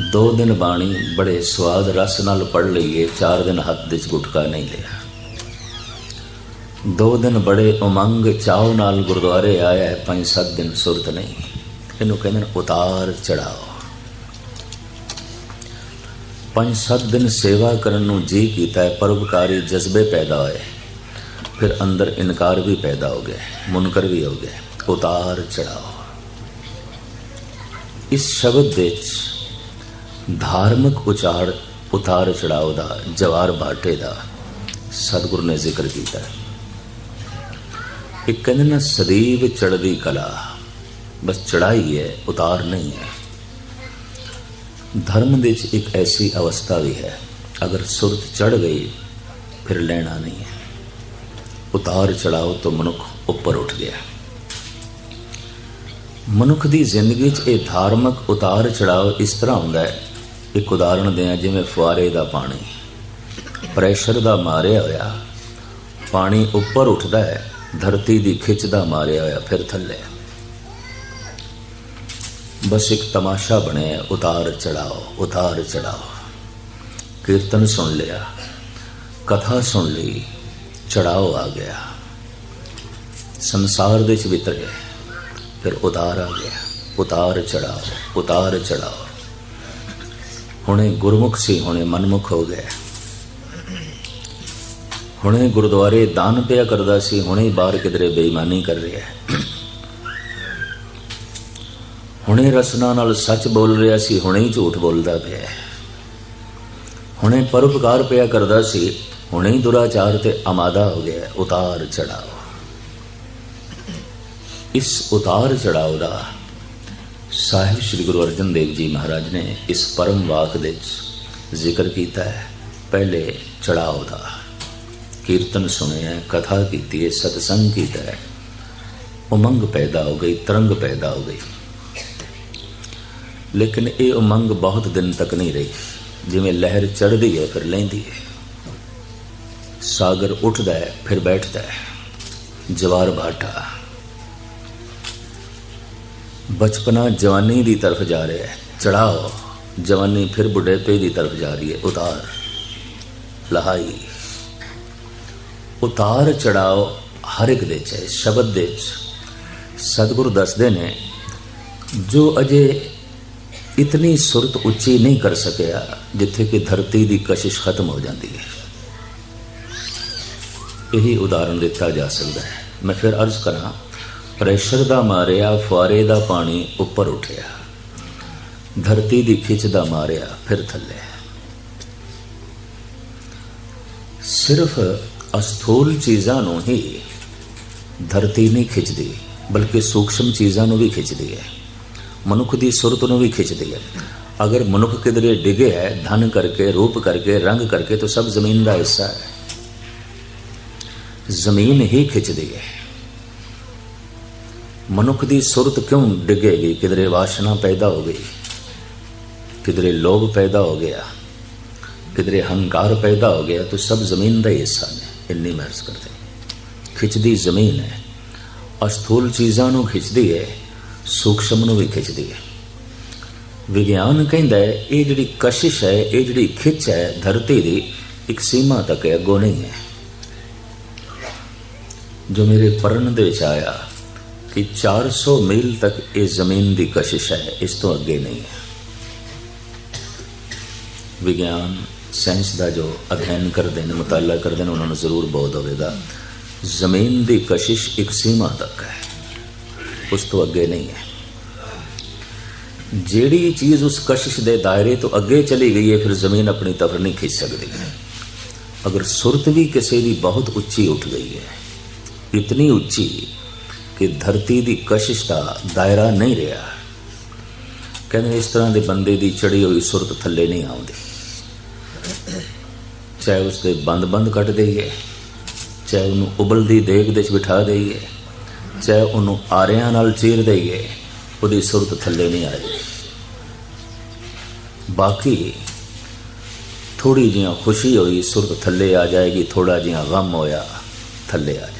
ਦੋ ਦਿਨ ਬਾਣੀ ਬੜੇ ਸਵਾਦ ਰਸ ਨਾਲ ਪੜ ਲਈਏ ਚਾਰ ਦਿਨ ਹੱਥ ਦੇ ਚ ਗੁਟਕਾ ਨਹੀਂ ਲਿਆ। ਦੋ ਦਿਨ ਬੜੇ ਉਮੰਗ ਚਾਉ ਨਾਲ ਗੁਰਦੁਆਰੇ ਆਇਆ ਹੈ, ਪੰਜ ਸੱਤ ਦਿਨ ਸੁਰਤ ਨਹੀਂ। ਇਹਨੂੰ ਕਹਿੰਦੇ ਨੇ ਉਤਾਰ ਚੜਾਓ। ਪੰਜ ਸੱਤ ਦਿਨ ਸੇਵਾ ਕਰਨ ਨੂੰ ਜੀ ਕੀਤਾ ਹੈ ਪਰਉਪਕਾਰੀ ਜਜ਼ਬੇ ਪੈਦਾ ਹੋਏ। ਫਿਰ ਅੰਦਰ ਇਨਕਾਰ ਵੀ ਪੈਦਾ ਹੋ ਗਿਆ ਮੁਨਕਰ ਵੀ ਹੋ ਗਿਆ। ਉਤਾਰ ਚੜਾਓ। ਇਸ ਸ਼ਬਦ ਦੇ ਵਿੱਚ ਧਾਰਮਿਕ ਉਚਾਰ ਉਤਾਰ ਚੜਾਓ ਦਾ, ਜਵਾਰ ਬਾਟੇ ਦਾ ਸਤਿਗੁਰ ਨੇ ਜ਼ਿਕਰ ਕੀਤਾ ਹੈ। ਇਹ ਕਹਿੰਦੇ ਨਾ ਸਦੀਵ ਚੜਦੀ ਕਲਾ, ਬਸ ਚੜਾਈ ਹੈ, ਉਤਾਰ ਨਹੀਂ ਹੈ। ਧਰਮ ਦੇ ਵਿੱਚ ਇੱਕ ਐਸੀ ਅਵਸਥਾ ਵੀ ਹੈ, ਅਗਰ ਸੁਰਤ ਚੜ ਗਈ, ਫਿਰ ਲੈਣਾ ਨਹੀਂ ਹੈ। ਉਤਾਰ ਚੜਾਓ ਤੋਂ ਮਨੁੱਖ ਉੱਪਰ ਉੱਠ ਗਿਆ। ਮਨੁੱਖ ਦੀ ਜ਼ਿੰਦਗੀ 'ਚ ਇਹ ਧਾਰਮਿਕ ਉਤਾਰ ਚੜਾਓ ਇਸ ਤਰ੍ਹਾਂ ਹੁੰਦਾ ਹੈ ਇੱਕ ਉਦਾਹਰਣ ਦਿਆਂ ਜਿਵੇਂ ਫੁਆਰੇ ਦਾ ਪਾਣੀ। ਪ੍ਰੈਸ਼ਰ ਦਾ ਮਾਰਿਆ ਹੋਇਆ। ਪਾਣੀ ਉੱਪਰ ਉੱਠਦਾ ਹੈ, ਧਰਤੀ ਦੀ ਖਿੱਚ ਦਾ ਮਾਰਿਆ ਹੋਇਆ ਫਿਰ ਥੱਲੇ। ਬਸ ਇੱਕ ਤਮਾਸ਼ਾ ਬਣਿਆ ਉਤਾਰ ਚੜਾਓ ਉਤਾਰ ਚੜਾਓ। ਕੀਰਤਨ ਸੁਣ ਲਿਆ, ਕਥਾ ਸੁਣ ਲਈ, ਚੜਾਓ ਆ ਗਿਆ। ਸੰਸਾਰ ਦੇ ਵਿੱਚ ਵਿਤਰ ਗਏ, ਫਿਰ ਉਤਾਰ ਆ ਗਿਆ, ਉਤਾਰ ਚੜਾਓ ਉਤਾਰ ਚੜਾਓ। ਹੁਣੇ ਗੁਰਮੁਖ ਸੀ, ਹੁਣੇ ਮਨਮੁਖ ਹੋ ਗਿਆ। ਹੁਣੇ ਗੁਰਦੁਆਰੇ ਦਾਨ ਪਿਆ ਕਰਦਾ ਸੀ, ਹੁਣੇ ਬਾਹਰ ਕਿਧਰੇ ਬੇਈਮਾਨੀ ਕਰ ਰਿਹਾ ਹੈ। ਹੁਣੇ ਰਸਨਾ ਨਾਲ ਸੱਚ ਬੋਲ ਰਿਹਾ ਸੀ, ਹੁਣੇ ਹੀ ਝੂਠ ਬੋਲਦਾ ਪਿਆ ਹੈ। ਹੁਣੇ ਪਰਉਪਕਾਰ ਪਿਆ ਕਰਦਾ ਸੀ, ਹੁਣੇ ਹੀ ਦੁਰਾਚਾਰ ਤੇ ਅਮਾਦਾ ਹੋ ਗਿਆ ਉਤਾਰ ਚੜਾਓ। ਇਸ ਉਤਾਰ ਚੜਾਓ ਦਾ ਸਾਹਿਬ ਸ੍ਰੀ ਗੁਰੂ ਅਰਜਨ ਦੇਵ ਜੀ ਮਹਾਰਾਜ ਨੇ ਇਸ ਪਰਮ ਵਾਕ ਦੇ ਵਿੱਚ ਜ਼ਿਕਰ ਕੀਤਾ ਹੈ। ਪਹਿਲੇ ਚੜਾਓ ਦਾ ਕੀਰਤਨ ਸੁਣਿਆ, ਕਥਾ ਕੀਤੀ ਹੈ, ਸਤਸੰਗ ਕੀਤਾ ਹੈ। ਉਮੰਗ ਪੈਦਾ ਹੋ ਗਈ, ਤਰੰਗ ਪੈਦਾ ਹੋ ਗਈ। ਲੇਕਿਨ ਇਹ ਉਮੰਗ ਬਹੁਤ ਦਿਨ ਤੱਕ ਨਹੀਂ ਰਹੀ। ਜਿਵੇਂ ਲਹਿਰ ਚੜ੍ਹਦੀ ਹੈ, ਫਿਰ ਲੈਂਦੀ ਹੈ। ਸਾਗਰ ਉੱਠਦਾ ਹੈ, ਫਿਰ ਬੈਠਦਾ ਹੈ। ਜਵਾਰ ਭਾਟਾ ਬਚਪਨਾ ਜਵਾਨੀ ਦੀ ਤਰਫ ਜਾ ਰਿਹਾ ਹੈ। ਚੜਾਓ, ਜਵਾਨੀ ਫਿਰ ਬੁਢੇਪੇ ਦੀ ਤਰਫ ਜਾ ਰਹੀ ਹੈ। ਉਤਾਰ, ਲਹਾਈ। ਉਤਾਰ, ਚੜਾਓ ਹਰ ਇੱਕ ਦੇ ਚ ਹੈ, ਸ਼ਬਦ ਦੇ ਚ। ਸਤਿਗੁਰੂ ਦੱਸਦੇ ਨੇ, ਜੋ ਅਜੇ ਇਤਨੀ ਸੁਰਤ ਉੱਚੀ ਨਹੀਂ ਕਰ ਸਕਿਆ, ਜਿੱਥੇ ਕਿ ਧਰਤੀ ਦੀ ਕਸ਼ਿਸ਼ ਖਤਮ ਹੋ ਜਾਂਦੀ ਹੈ। ਇਹੀ ਉਦਾਹਰਣ ਦਿੱਤਾ ਜਾ ਸਕਦਾ ਹੈ। ਮੈਂ ਫਿਰ ਅਰਜ਼ ਕਰਾਂ ਪ੍ਰੈਸ਼ਰ ਦਾ ਮਾਰਿਆ, ਫੁਆਰੇ ਦਾ ਪਾਣੀ ਉੱਪਰ ਉੱਠਿਆ। ਧਰਤੀ ਦੀ ਖਿੱਚ ਦਾ ਮਾਰਿਆ, ਫਿਰ ਥੱਲੇ। ਸਿਰਫ ਅਸਥੂਲ ਚੀਜ਼ਾਂ ਨੂੰ ਹੀ ਧਰਤੀ ਨਹੀਂ ਖਿੱਚਦੀ, ਬਲਕਿ ਸੂਖਸ਼ਮ ਚੀਜ਼ਾਂ ਨੂੰ ਵੀ ਖਿੱਚਦੀ ਹੈ। ਮਨੁੱਖ ਦੀ ਸੁਰਤ ਨੂੰ ਵੀ ਖਿੱਚਦੀ ਹੈ। ਅਗਰ ਮਨੁੱਖ ਕਿਧਰੇ ਡਿਗੇ ਹੈ, ਧਨ ਕਰਕੇ, ਰੂਪ ਕਰਕੇ, ਰੰਗ ਕਰਕੇ, ਤਾਂ ਸਭ ਜ਼ਮੀਨ ਦਾ ਹਿੱਸਾ ਹੈ। ਜ਼ਮੀਨ ਹੀ ਖਿੱਚਦੀ ਹੈ। ਮਨੁੱਖ ਦੀ ਸੁਰਤ ਕਿਉਂ ਡਿੱਗੇਗੀ ਕਿਧਰੇ ਵਾਸ਼ਨਾ ਪੈਦਾ ਹੋ ਗਈ, ਕਿਧਰੇ ਲੋਭ ਪੈਦਾ ਹੋ ਗਿਆ, ਕਿਧਰੇ ਹੰਕਾਰ ਪੈਦਾ ਹੋ ਗਿਆ, ਤਾਂ ਸਭ ਜ਼ਮੀਨ ਦਾ ਹੀ ਹਿੱਸਾ ਨੇ। ਇੰਨੀ ਮਹਿਰਸ ਕਰਦੇ ਖਿੱਚਦੀ ਜ਼ਮੀਨ ਹੈ, ਅਸਥੂਲ ਚੀਜ਼ਾਂ ਨੂੰ ਖਿੱਚਦੀ ਹੈ, ਸੂਖਸ਼ਮ ਨੂੰ ਵੀ ਖਿੱਚਦੀ ਹੈ। ਵਿਗਿਆਨ ਕਹਿੰਦਾ ਹੈ, ਇਹ ਜਿਹੜੀ ਕਸ਼ਿਸ਼ ਹੈ, ਇਹ ਜਿਹੜੀ ਖਿੱਚ ਹੈ, ਧਰਤੀ ਦੀ ਇੱਕ ਸੀਮਾ ਤੱਕ ਹੈ, ਅੱਗੋਂ ਨਹੀਂ ਹੈ। ਜੋ ਮੇਰੇ ਪੜਨ ਦੇ ਵਿੱਚ ਆਇਆ ਕਿ 400 ਮੀਲ ਤੱਕ ਇਹ ਜ਼ਮੀਨ ਦੀ ਕਸ਼ਿਸ਼ ਹੈ ਇਸ ਤੋਂ ਅੱਗੇ ਨਹੀਂ ਹੈ ਵਿਗਿਆਨ ਸਾਇੰਸ ਦਾ ਜੋ ਅਧਿਐਨ ਕਰਦੇ ਨੇ ਮੁਤਾਲਾ ਕਰਦੇ ਨੇ ਉਹਨਾਂ ਨੂੰ ਜ਼ਰੂਰ ਬੋਧ ਹੋਵੇਗਾ ਜ਼ਮੀਨ ਦੀ ਕਸ਼ਿਸ਼ ਇੱਕ ਸੀਮਾ ਤੱਕ ਹੈ ਉਸ ਤੋਂ ਅੱਗੇ ਨਹੀਂ ਹੈ ਜਿਹੜੀ ਚੀਜ਼ ਉਸ ਕਸ਼ਿਸ਼ ਦੇ ਦਾਇਰੇ ਤੋਂ ਅੱਗੇ ਚਲੀ ਗਈ ਹੈ ਫਿਰ ਜ਼ਮੀਨ ਆਪਣੀ ਤਰਫ ਨਹੀਂ ਖਿੱਚ ਸਕਦੀ ਅਗਰ ਸੁਰਤ ਵੀ ਕਿਸੇ ਦੀ ਬਹੁਤ ਉੱਚੀ ਉੱਠ ਗਈ ਹੈ ਇਤਨੀ ਉੱਚੀ ਕਿ ਧਰਤੀ ਦੀ ਕਸ਼ਿਸ਼ ਦਾ ਦਾਇਰਾ ਨਹੀਂ ਰਿਹਾ। ਕਹਿੰਦੇ ਇਸ ਤਰ੍ਹਾਂ ਦੇ ਬੰਦੇ ਦੀ ਚੜੀ ਹੋਈ ਸੁਰਤ ਥੱਲੇ ਨਹੀਂ ਆਉਂਦੀ। ਚਾਹੇ ਉਸ ਦੇ ਬੰਦ-ਬੰਦ ਕੱਟ ਦੇਈਏ, ਚਾਹੇ ਉਹਨੂੰ ਉਬਲਦੀ ਦੇਗ ਦੇ ਵਿੱਚ ਬਿਠਾ ਦੇਈਏ, ਚਾਹੇ ਉਹਨੂੰ ਆਰਿਆਂ ਨਾਲ ਚੀਰ ਦੇਈਏ, ਉਹਦੀ ਸੁਰਤ ਥੱਲੇ ਨਹੀਂ ਆਏਗੀ ਬਾਕੀ ਥੋੜੀ ਜਿਹਾ ਖੁਸ਼ੀ ਹੋਈ, ਸੁਰਤ ਥੱਲੇ ਆ ਜਾਏਗੀ ਥੋੜਾ ਜਿਹਾ ਗਮ ਹੋਇਆ, ਥੱਲੇ ਆ ਜਾਏ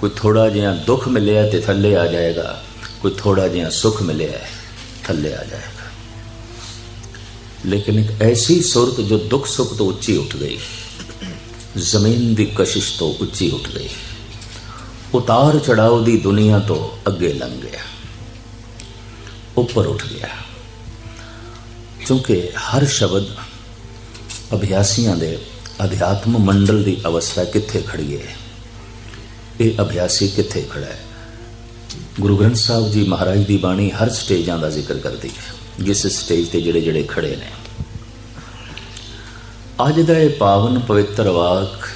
ਕੋਈ ਥੋੜਾ ਜਿਹਾ ਦੁੱਖ ਮਿਲਿਆ ਤੇ ਥੱਲੇ ਆ ਜਾਏਗਾ। ਕੋਈ ਥੋੜਾ ਜਿਹਾ ਸੁੱਖ ਮਿਲਿਆ ਥੱਲੇ ਆ ਜਾਏਗਾ। ਲੇਕਿਨ ਇੱਕ ਐਸੀ ਸੁਰਤ ਜੋ ਦੁੱਖ ਸੁੱਖ ਤੋਂ ਉੱਚੀ ਉੱਠ ਗਈ। ਜ਼ਮੀਨ ਦੀ ਕਸ਼ਿਸ਼ ਤੋਂ ਉੱਚੀ ਉੱਠ ਗਈ। ਉਤਾਰ ਚੜਾਓ ਦੀ ਦੁਨੀਆ ਤੋਂ ਅੱਗੇ ਲੰਘ ਗਿਆ। ਉੱਪਰ ਉੱਠ ਗਿਆ। ਕਿਉਂਕਿ ਹਰ ਸ਼ਬਦ ਅਭਿਆਸੀਆਂ ਦੇ ਅਧਿਆਤਮ ਮੰਡਲ ਦੀ ਅਵਸਥਾ ਕਿੱਥੇ ਖੜੀ ਹੈ? ਇਹ ਅਭਿਆਸੀ ਕਿੱਥੇ ਖੜਾ ਹੈ? ਗੁਰੂ ਗ੍ਰੰਥ ਸਾਹਿਬ ਜੀ ਮਹਾਰਾਜ ਦੀ ਬਾਣੀ ਹਰ ਸਟੇਜਾਂ ਦਾ ਜ਼ਿਕਰ ਕਰਦੀ ਹੈ, ਜਿਸ ਸਟੇਜ ਤੇ ਜਿਹੜੇ ਜਿਹੜੇ ਖੜੇ ਨੇ। ਅੱਜ ਦਾ ਇਹ ਪਾਵਨ ਪਵਿੱਤਰ ਵਾਕ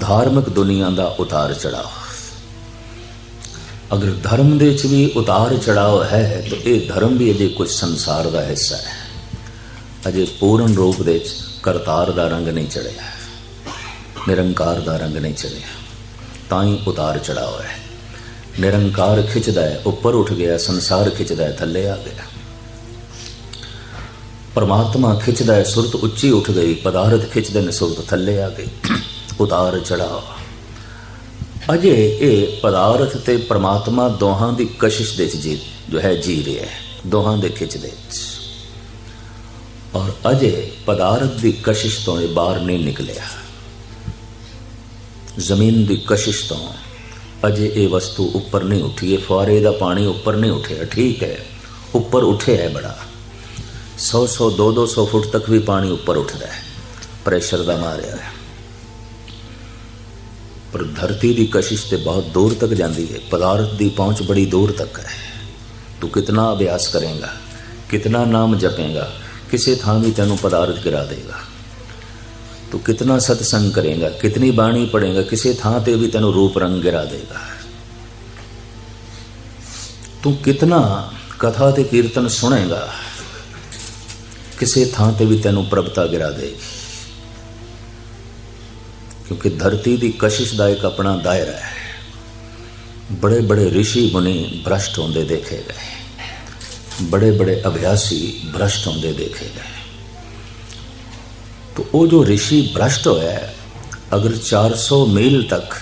ਧਾਰਮਿਕ ਦੁਨੀਆ ਦਾ ਉਤਾਰ ਚੜਾਓ। ਅਗਰ ਧਰਮ ਦੇ ਵਿੱਚ ਵੀ ਉਤਾਰ ਚੜਾਅ ਹੈ, ਤਾਂ ਇਹ ਧਰਮ ਵੀ ਅਜੇ ਕੁਝ ਸੰਸਾਰ ਦਾ ਹਿੱਸਾ ਹੈ। ਅਜੇ ਪੂਰਨ ਰੂਪ ਦੇ ਵਿੱਚ ਕਰਤਾਰ ਦਾ ਰੰਗ ਨਹੀਂ ਚੜਿਆ, ਨਿਰੰਕਾਰ ਦਾ ਰੰਗ ਨਹੀਂ ਚੜਿਆ। ਤਾਂ ਹੀ ਉਤਾਰ ਚੜਾਓ ਹੈ। ਨਿਰੰਕਾਰ ਖਿੱਚਦਾ ਹੈ, ਉੱਪਰ ਉੱਠ ਗਿਆ, ਸੰਸਾਰ ਖਿੱਚਦਾ ਹੈ, ਥੱਲੇ ਆ ਗਿਆ। ਪਰਮਾਤਮਾ ਖਿੱਚਦਾ ਹੈ, ਸੁਰਤ ਉੱਚੀ ਉੱਠ ਗਈ, ਪਦਾਰਥ ਖਿੱਚਦੇ ਨੇ, ਸੁਰਤ ਥੱਲੇ ਆ ਗਈ। ਉਤਾਰ ਚੜਾਓ ਅਜੇ ਇਹ ਪਦਾਰਥ ਤੇ ਪਰਮਾਤਮਾ ਦੋਹਾਂ ਦੀ ਕਸ਼ਿਸ਼ ਦੇ ਵਿੱਚ ਜੀ ਜੋ ਹੈ, ਜੀ ਰਿਹਾ ਹੈ। ਦੋਹਾਂ ਦੇ ਖਿੱਚਦੇ ਵਿੱਚ। ਔਰ ਅਜੇ ਪਦਾਰਥ ਦੀ ਕਸ਼ਿਸ਼ ਤੋਂ ਇਹ ਬਾਹਰ ਨਹੀਂ ਨਿਕਲਿਆ। ਜ਼ਮੀਨ ਦੀ ਕਸ਼ਿਸ਼ ਤੋਂ ਅਜੇ ਇਹ ਵਸਤੂ ਉੱਪਰ ਨਹੀਂ ਉੱਠੀ, ਇਹ ਫੁਆਰੇ ਦਾ ਪਾਣੀ ਉੱਪਰ ਨਹੀਂ ਉੱਠਿਆ। ਠੀਕ ਹੈ, ਉੱਪਰ ਉੱਠਿਆ ਹੈ ਬੜਾ। 100 100 2 200 ਫੁੱਟ ਤੱਕ ਵੀ ਪਾਣੀ ਉੱਪਰ ਉੱਠਦਾ ਹੈ। ਪ੍ਰੈਸ਼ਰ ਦਾ ਮਾਰਿਆ ਹੈ। ਪਰ ਧਰਤੀ ਦੀ ਕਸ਼ਿਸ਼ ਤੇ ਬਹੁਤ ਦੂਰ ਤੱਕ ਜਾਂਦੀ ਹੈ। ਪਦਾਰਥ ਦੀ ਪਹੁੰਚ ਬੜੀ ਦੂਰ ਤੱਕ ਹੈ। ਤੂੰ ਕਿਤਨਾ ਅਭਿਆਸ ਕਰੇਗਾ, ਕਿਤਨਾ ਨਾਮ ਜਪੇਗਾ, ਕਿਸੇ ਥਾਂ ਵੀ ਤੈਨੂੰ ਪਦਾਰਥ ਗਿਰਾ ਦੇਗਾ। ਤੂੰ ਕਿਤਨਾ ਸਤਸੰਗ ਕਰੇਗਾ ਕਿਤਨੀ ਬਾਣੀ ਪੜੇਗਾ ਕਿਸੇ ਥਾਂ ਤੇ ਵੀ ਤੈਨੂੰ ਰੂਪ ਰੰਗ ਗਿਰਾ ਦੇਗਾ ਤੂੰ ਕਿਤਨਾ ਕਥਾ ਤੇ ਕੀਰਤਨ ਸੁਣੇਗਾ ਕਿਸੇ ਥਾਂ ਤੇ ਵੀ ਤੈਨੂੰ ਪ੍ਰਭਤਾ ਗਿਰਾ ਦੇਗੀ ਕਿਉਂਕਿ ਧਰਤੀ ਦੀ ਕਸ਼ਿਸ਼ ਦਾ ਇੱਕ ਆਪਣਾ ਦਾਇਰਾ ਹੈ ਬੜੇ ਬੜੇ ઋષਿ ਮੁਨੀ ਭ੍ਰਸ਼ਟ ਹੁੰਦੇ ਦੇਖੇ ਗਏ ਬੜੇ ਬੜੇ ਅਭਿਆਸੀ ਭ੍ਰਸ਼ਟ ਹੁੰਦੇ ਦੇਖੇ ਗਏ तो वो जो ऋषि भ्रष्ट होया है अगर 400 मील तक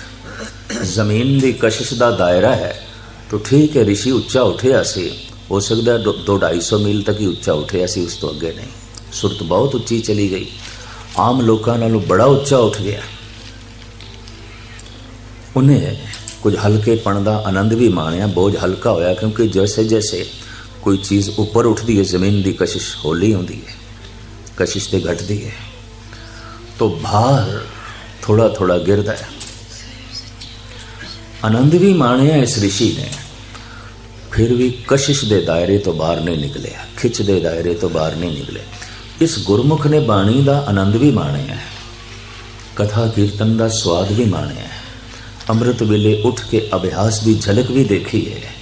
ਜ਼ਮੀਨ ਦੀ ਕਸ਼ਿਸ਼ ਦਾ ਦਾਇਰਾ ਹੈ ਤਾਂ ਠੀਕ ਹੈ ઋષਿ ਉੱਚਾ ਉੱਠਿਆ ਸੀ ਹੋ ਸਕਦਾ 2-250 ਮੀਲ ਤੱਕ ਹੀ ਉੱਚਾ ਉੱਠਿਆ ਸੀ ਉਸ ਤੋਂ ਅੱਗੇ ਨਹੀਂ ਸੁਰਤ ਬਹੁਤ ਉੱਚੀ ਚਲੀ ਗਈ ਆਮ ਲੋਕਾਂ ਨਾਲੋਂ ਬੜਾ ਉੱਚਾ ਉੱਠ ਗਿਆ ਉਹਨੇ ਕੁਝ ਹਲਕੇਪਣ ਦਾ ਆਨੰਦ ਵੀ ਮਾਣਿਆ ਬੋਝ ਹਲਕਾ ਹੋਇਆ ਕਿਉਂਕਿ ਜੈਸੇ ਜੈਸੇ ਕੋਈ ਚੀਜ਼ ਉੱਪਰ ਉੱਠਦੀ ਹੈ ਜ਼ਮੀਨ ਦੀ ਕਸ਼ਿਸ਼ ਹੌਲੀ ਹੁੰਦੀ ਹੈ ਕਸ਼ਿਸ਼ ਤੇ ਘਟਦੀ ਹੈ तो भार थोड़ा थोड़ा गिरता है आनंद भी माणिया इस ऋषि ने फिर भी कशिश ਦੇ ਦਾਇਰੇ ਤੋਂ ਬਾਹਰ ਨਹੀਂ ਨਿਕਲਿਆ ਖਿੱਚ ਦੇ ਦਾਇਰੇ ਤੋਂ ਬਾਹਰ ਨਹੀਂ ਨਿਕਲੇ ਇਸ ਗੁਰਮੁਖ ਨੇ ਬਾਣੀ ਦਾ ਆਨੰਦ ਵੀ ਮਾਣਿਆ ਹੈ ਕਥਾ ਕੀਰਤਨ ਦਾ ਸਵਾਦ ਵੀ ਮਾਣਿਆ ਹੈ ਅੰਮ੍ਰਿਤ ਵੇਲੇ ਉੱਠ ਕੇ ਅਭਿਆਸ ਦੀ ਝਲਕ ਵੀ ਦੇਖੀ ਹੈ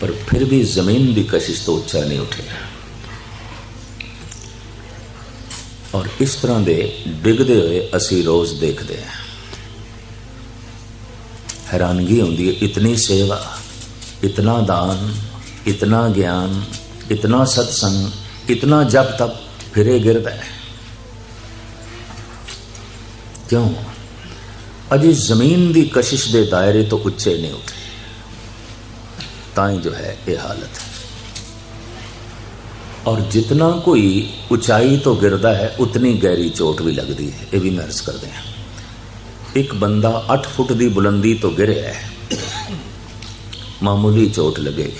ਪਰ ਫਿਰ ਵੀ ਜ਼ਮੀਨ ਦੀ ਕਸ਼ਿਸ਼ ਤੋਂ ਉੱਚਾ ਨਹੀਂ ਉੱਠਿਆ ਔਰ ਇਸ ਤਰ੍ਹਾਂ ਦੇ ਡਿੱਗਦੇ ਹੋਏ ਅਸੀਂ ਰੋਜ਼ ਦੇਖਦੇ ਹਾਂ। ਹੈਰਾਨਗੀ ਹੁੰਦੀ ਹੈ, ਇਤਨੀ ਸੇਵਾ, ਇਤਨਾ ਦਾਨ, ਇਤਨਾ ਗਿਆਨ, ਇਤਨਾ ਸਤਸੰਗ, ਇਤਨਾ ਜਪ ਤਪ, ਫਿਰੇ ਗਿਰਦਾ ਹੈ। ਕਿਉਂ? ਅਜੇ ਜ਼ਮੀਨ ਦੀ ਕਸ਼ਿਸ਼ ਦੇ ਦਾਇਰੇ ਤੋਂ ਉੱਚੇ ਨਹੀਂ ਉੱਠੇ। ਤਾਂ ਹੀ ਜੋ ਹੈ ਇਹ ਹਾਲਤ। ਹੈ ਔਰ ਜਿੰਨਾ ਕੋਈ ਉਚਾਈ ਤੋਂ ਗਿਰਦਾ ਹੈ, ਉਤਨੀ ਗਹਿਰੀ ਚੋਟ ਵੀ ਲੱਗਦੀ ਹੈ। ਇਹ ਵੀ ਮਹਿਰਸ ਕਰਦੇ ਹਾਂ। ਇੱਕ ਬੰਦਾ 8 ਫੁੱਟ ਦੀ ਬੁਲੰਦੀ ਤੋਂ ਗਿਰਿਆ ਹੈ, ਮਾਮੂਲੀ ਚੋਟ ਲੱਗੇ।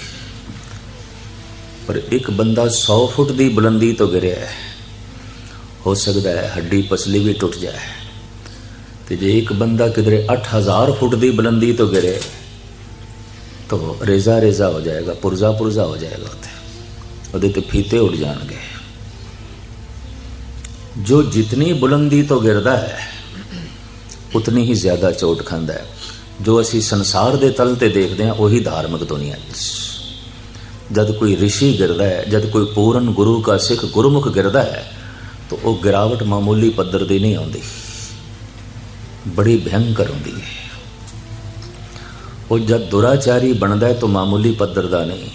ਪਰ ਇੱਕ ਬੰਦਾ 100 ਫੁੱਟ ਦੀ ਬੁਲੰਦੀ ਤੋਂ ਗਿਰਿਆ ਹੈ, ਹੋ ਸਕਦਾ ਹੈ ਹੱਡੀ ਪਸਲੀ ਵੀ ਟੁੱਟ ਜਾਏ। ਤੇ ਜੇ ਇੱਕ ਬੰਦਾ ਕਿਧਰੇ 8000 ਫੁੱਟ ਦੀ ਬੁਲੰਦੀ ਤੋਂ ਗਿਰੇ, ਤਾਂ ਰੇਜ਼ਾ ਰੇਜ਼ਾ ਹੋ ਜਾਏਗਾ ਪੁਰਜ਼ਾ ਪੁਰਜ਼ਾ ਹੋ ਜਾਏਗਾ ਉੱਥੇ। ਉਹਦੇ ਤੇ ਫੀਤੇ ਉੱਡ ਜਾਣਗੇ। ਜੋ ਜਿਤਨੀ ਬੁਲੰਦੀ ਤੋਂ ਗਿਰਦਾ ਹੈ, ਉਤਨੀ ਹੀ ਜ਼ਿਆਦਾ ਚੋਟ ਖਾਂਦਾ ਹੈ। ਜੋ ਅਸੀਂ ਸੰਸਾਰ ਦੇ ਤਲ ਤੇ ਦੇਖਦੇ ਹਾਂ, ਉਹੀ ਧਾਰਮਿਕ ਦੁਨੀਆ ਵਿੱਚ ਜਦ ਕੋਈ ઋષਿ ਗਿਰਦਾ ਹੈ, ਜਦ ਕੋਈ ਪੂਰਨ ਗੁਰੂ ਦਾ ਸਿੱਖ ਗੁਰਮੁਖ ਗਿਰਦਾ ਹੈ, ਤਾਂ ਉਹ ਗਿਰਾਵਟ ਮਾਮੂਲੀ ਪੱਧਰ ਦੀ ਨਹੀਂ ਆਉਂਦੀ। ਬੜੀ ਭਿਆਨਕ ਹੁੰਦੀ ਹੈ। ਉਹ ਜਦ ਦੁਰਾਚਾਰੀ ਬਣਦਾ ਹੈ, ਤਾਂ ਮਾਮੂਲੀ ਪੱਧਰ ਦਾ ਨਹੀਂ।